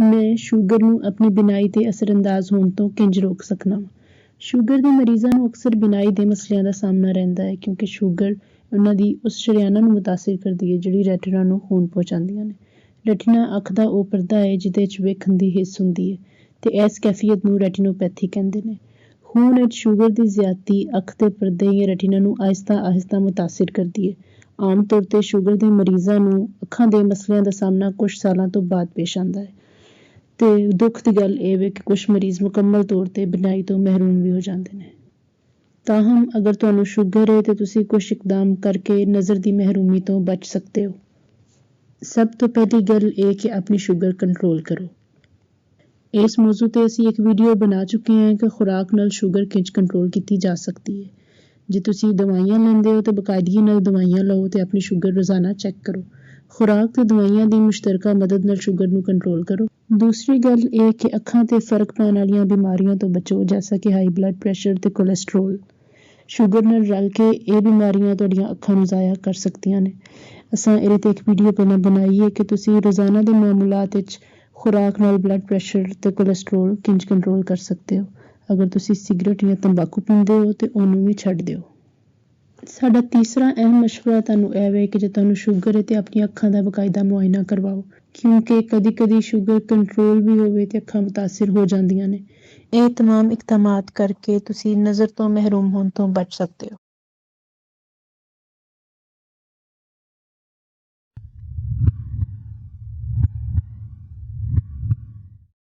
ਮੈਂ ਸ਼ੂਗਰ ਨੂੰ ਆਪਣੀ ਬਿਨਾਈ ਤੇ ਅਸਰਅੰਦਾਜ਼ ਹੋਣ ਤੋਂ ਕਿੰਜ ਰੋਕ ਸਕਣਾ ਵਾਂ? ਸ਼ੂਗਰ ਦੇ ਮਰੀਜ਼ਾਂ ਨੂੰ ਅਕਸਰ ਬਿਨਾਈ ਦੇ ਮਸਲਿਆਂ ਦਾ ਸਾਹਮਣਾ ਰਹਿੰਦਾ ਹੈ, ਕਿਉਂਕਿ ਸ਼ੂਗਰ ਉਹਨਾਂ ਦੀ ਉਸ ਸ਼ਰੇਆਨਾਂ ਨੂੰ ਮੁਤਾਸਿਰ ਕਰਦੀ ਹੈ, ਜਿਹੜੀ ਰੈਟਿਨਾ ਨੂੰ ਖੂਨ ਪਹੁੰਚਾਉਂਦੀਆਂ ਨੇ। ਰੈਟਿਨਾ ਅੱਖ ਦਾ ਉਹ ਪਰਦਾ ਹੈ, ਜਿਹਦੇ 'ਚ ਵੇਖਣ ਦੀ ਹਿੱਸ ਹੁੰਦੀ ਹੈ ਤੇ ਇਸ ਕੈਫੀਅਤ ਨੂੰ ਰੈਟਿਨੋਪੈਥੀ ਕਹਿੰਦੇ ਨੇ। ਖੂਨ ਵਿੱਚ ਸ਼ੂਗਰ ਦੀ ਜ਼ਿਆਦਤੀ ਅੱਖ ਦੇ ਪਰਦੇ ਜਾਂ ਰੈਟਿਨਾ ਨੂੰ ਆਹਿਸਤਾ ਆਹਿਸਤਾ ਮੁਤਾਸਿਰ ਕਰਦੀ ਹੈ। ਆਮ ਤੌਰ ਤੇ ਸ਼ੂਗਰ ਦੇ ਮਰੀਜ਼ਾਂ ਨੂੰ ਅੱਖਾਂ ਦੇ ਮਸਲਿਆਂ ਦਾ ਸਾਹਮਣਾ ਕੁਝ ਸਾਲਾਂ ਤੋਂ ਬਾਅਦ ਪੇਸ਼ ਆਉਂਦਾ ਹੈ। ਤੇ ਦੁੱਖ ਦੀ ਗੱਲ ਇਹ ਵੇ ਕਿ ਕੁਝ ਮਰੀਜ਼ ਮੁਕੰਮਲ ਤੌਰ ਤੇ ਬਿਨਾਈ ਤੋਂ ਮਹਿਰੂਮ ਵੀ ਹੋ ਜਾਂਦੇ ਨੇ। ਤਾਹਮ ਅਗਰ ਤੁਹਾਨੂੰ ਸ਼ੂਗਰ ਹੈ ਤੇ ਤੁਸੀਂ ਕੁਝ ਇਕਦਾਮ ਕਰਕੇ ਨਜ਼ਰ ਦੀ ਮਹਿਰੂਮੀ ਤੋਂ ਬਚ ਸਕਦੇ ਹੋ। ਸਭ ਤੋਂ ਪਹਿਲੀ ਗੱਲ ਇਹ ਕਿ ਆਪਣੀ ਸ਼ੂਗਰ ਕੰਟਰੋਲ ਕਰੋ। ਇਸ ਮੌਜੂ ਤੇ ਅਸੀਂ ਇੱਕ ਵੀਡੀਓ ਬਣਾ ਚੁੱਕੇ ਹਾਂ ਕਿ ਖੁਰਾਕ ਨਾਲ ਸ਼ੂਗਰ ਕਿੰਜ ਕੰਟਰੋਲ ਕੀਤੀ ਜਾ ਸਕਦੀ ਹੈ ਜੇ ਤੁਸੀਂ ਦਵਾਈਆਂ ਲੈਂਦੇ ਹੋ ਤਾਂ ਬਕਾਇਦਗੀ ਨਾਲ ਦਵਾਈਆਂ ਲਓ ਤੇ ਆਪਣੀ ਸ਼ੂਗਰ ਰੋਜ਼ਾਨਾ ਚੈੱਕ ਕਰੋ। ਖੁਰਾਕ ਤੇ ਦਵਾਈਆਂ ਦੀ ਮੁਸ਼ਤਰਕਾ ਮਦਦ ਨਾਲ ਸ਼ੂਗਰ ਨੂੰ ਕੰਟਰੋਲ ਕਰੋ। ਦੂਸਰੀ ਗੱਲ ਇਹ ਕਿ ਅੱਖਾਂ ਤੇ ਫ਼ਰਕ ਪਾਉਣ ਵਾਲੀਆਂ ਬਿਮਾਰੀਆਂ ਤੋਂ ਬਚੋ, ਜੈਸਾ ਕਿ ਹਾਈ ਬਲੱਡ ਪ੍ਰੈਸ਼ਰ ਤੇ ਕੋਲੇਸਟ੍ਰੋਲ ਸ਼ੂਗਰ ਨਾਲ ਰਲ ਕੇ ਇਹ ਬਿਮਾਰੀਆਂ ਤੁਹਾਡੀਆਂ ਅੱਖਾਂ ਨੂੰ ਜ਼ਾਇਆ ਕਰ ਸਕਦੀਆਂ ਨੇ। ਅਸਾਂ ਇਹਦੇ ਤੇ ਇੱਕ ਵੀਡੀਓ ਪਹਿਲਾਂ ਬਣਾਈ ਹੈ ਕਿ ਤੁਸੀਂ ਰੋਜ਼ਾਨਾ ਦੇ ਮਾਮੂਲਾਤ ਵਿੱਚ ਖੁਰਾਕ ਨਾਲ ਬਲੱਡ ਪ੍ਰੈਸ਼ਰ ਤੇ ਕੋਲੇਸਟ੍ਰੋਲ ਕਿੰਜ ਕੰਟਰੋਲ ਕਰ ਸਕਦੇ ਹੋ। ਅਗਰ ਤੁਸੀਂ ਸਿਗਰਟ ਜਾਂ ਤੰਬਾਕੂ ਪੀਂਦੇ ਹੋ ਤੇ ਉਹਨੂੰ ਵੀ ਛੱਡ ਦਿਓ। ਸਾਡਾ ਤੀਸਰਾ ਅਹਿਮ ਮਸ਼ਵਰਾ ਤੁਹਾਨੂੰ ਇਹ ਵੇ ਕਿ ਜੇ ਤੁਹਾਨੂੰ ਸ਼ੂਗਰ ਹੈ ਤੇ ਆਪਣੀਆਂ ਅੱਖਾਂ ਦਾ ਬਕਾਇਦਾ ਮੁਆਇਨਾ ਕਰਵਾਓ ਕਿਉਂਕਿ ਕਦੀ-ਕਦੀ ਸ਼ੂਗਰ ਕੰਟਰੋਲ ਵੀ ਹੋਵੇ ਤੇ ਅੱਖਾਂ ਮੁਤਾਸਿਰ ਹੋ ਜਾਂਦੀਆਂ ਨੇ ਇਹ तमाम ਇਕਦਾਮਾਤ ਕਰਕੇ ਤੁਸੀਂ ਨਜ਼ਰ ਤੋਂ ਮਹਿਰੂਮ ਹੋਣ ਤੋਂ ਬਚ ਸਕਦੇ ਹੋ